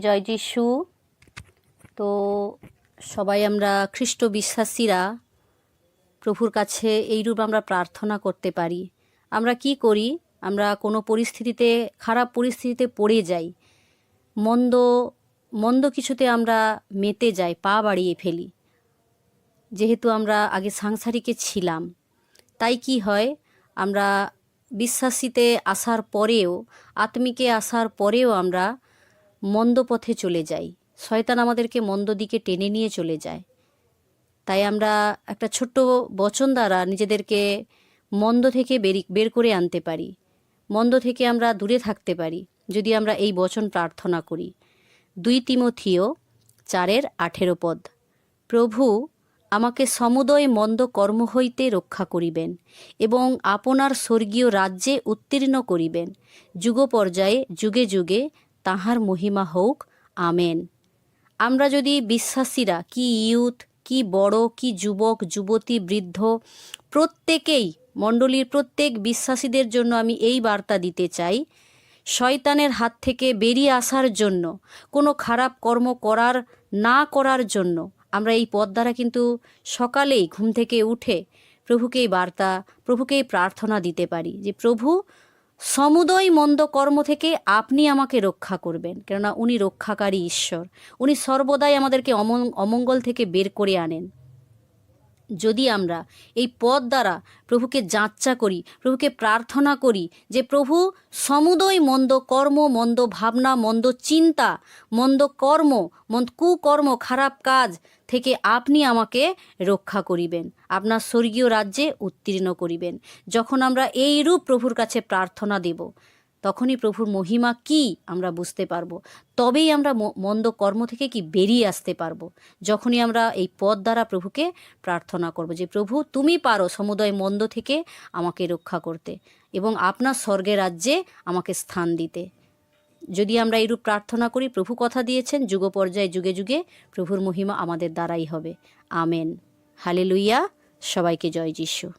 জয় যিশু। তো সবাই আমরা খ্রিস্ট বিশ্বাসীরা প্রভুর কাছে এইরূপ আমরা প্রার্থনা করতে পারি। আমরা কি করি? আমরা কোনো পরিস্থিতিতে, খারাপ পরিস্থিতিতে পড়ে যাই। মন্দ মন্দ কিছুতে আমরা মেতে যাই, পা বাড়িয়ে ফেলি। যেহেতু আমরা আগে সাংসারিকে ছিলাম, তাই কি হয়? আমরা বিশ্বাসীতে আসার পরেও, আত্মিকে আসার পরেও আমরা মন্দ পথে চলে যাই। শয়তান আমাদেরকে মন্দ দিকে টেনে নিয়ে চলে যায়। তাই আমরা একটা ছোট্ট বচন দ্বারা নিজেদেরকে মন্দ থেকে বেরি বের করে আনতে পারি। মন্দ থেকে আমরা দূরে থাকতে পারি, যদি আমরা এই বচন প্রার্থনা করি। দুই তিমথিও চারের আঠেরো পদ। প্রভু, আমাকে সমুদয় মন্দ কর্ম হইতে রক্ষা করিবেন এবং আপনার স্বর্গীয় রাজ্যে উত্তীর্ণ করিবেন। যুগ পর্যায়ে যুগে যুগে তাহার মহিমা হোক আমেন। আমরা যদি বিশ্বাসীরা, কি ইয়ুথ কি বড়, কি যুবক, যুবতী, বৃদ্ধ, প্রত্যেকেই, মণ্ডলীর প্রত্যেক বিশ্বাসীদের জন্য আমি এই বার্তা দিতে চাই, শয়তানের হাত থেকে বেরিয়ে আসার জন্য, কোনো খারাপ কর্ম করার, না করার জন্য, আমরা এই পথ দ্বারা কিন্তু সকালেই ঘুম থেকে উঠে প্রভুকেই বার্তা, প্রভুকেই প্রার্থনা দিতে পারি যে, প্রভু সমুদয় মন্দ কর্ম থেকে আপনি আমাকে রক্ষা করবেন। কেননা উনি রক্ষাকারী ঈশ্বর। উনি সর্বদাই আমাদেরকে অমং- অমঙ্গল থেকে বের করে আনেন। যদি আমরা এই পথ দ্বারা প্রভুকে যাচ্চা করি, প্রভুকে প্রার্থনা করি যে প্রভু সমুদয় মন্দ কর্ম, মন্দ ভাবনা, মন্দ চিন্তা, মন্দ কর্ম, মন্দ কুকর্ম, খারাপ কাজ থেকে আপনি আমাকে রক্ষা করিবেন, আপনার স্বর্গীয় রাজ্যে উত্তীর্ণ করিবেন। যখন আমরা এই রূপ প্রভুর কাছে প্রার্থনা দেব তখনই প্রভুর মহিমা কি আমরা বুঝতে পারব। তবেই আমরা মন্দ কর্ম থেকে কি বেরিয়ে আসতে পারব। যখনই আমরা এই পথ দ্বারা প্রভুকে প্রার্থনা করব যে, প্রভু, তুমি পারো সমুদয় মন্দ থেকে আমাকে রক্ষা করতে এবং আপনার স্বর্গের রাজ্যে আমাকে স্থান দিতে। যদি আমরা এরূপ প্রার্থনা করি, প্রভু কথা দিয়েছেন, যুগ পর্যায়ে যুগে যুগে প্রভুর মহিমা আমাদের দ্বারাই হবে। আমেন। হালে লুইয়া সবাইকে জয় যিশু।